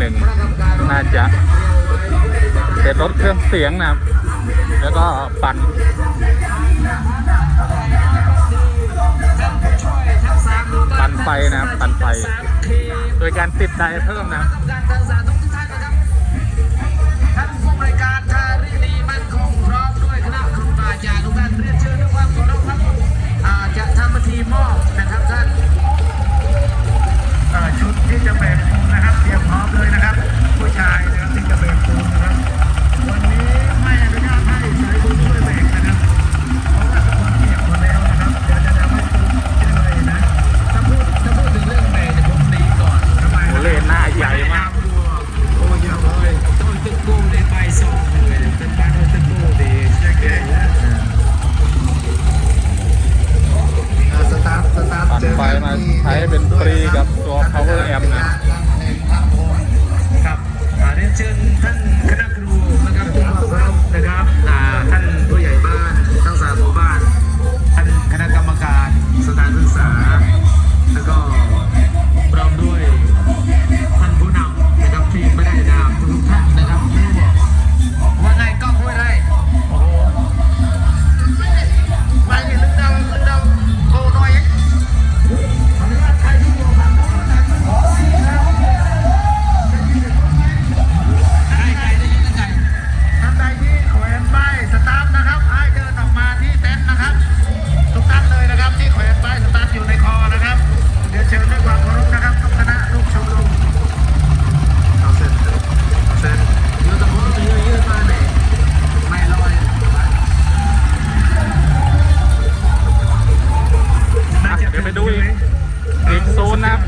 หนึ่งน่าจะเป็นรถเครื่องเสียงนะแล้วก็ปั่นปั่นไฟนะปั่นไฟ โดยการติดใดเพิ่มนะ ใช้เป็นฟรีกับตัว power amp นะ ไปดูอีกโซนนะครับ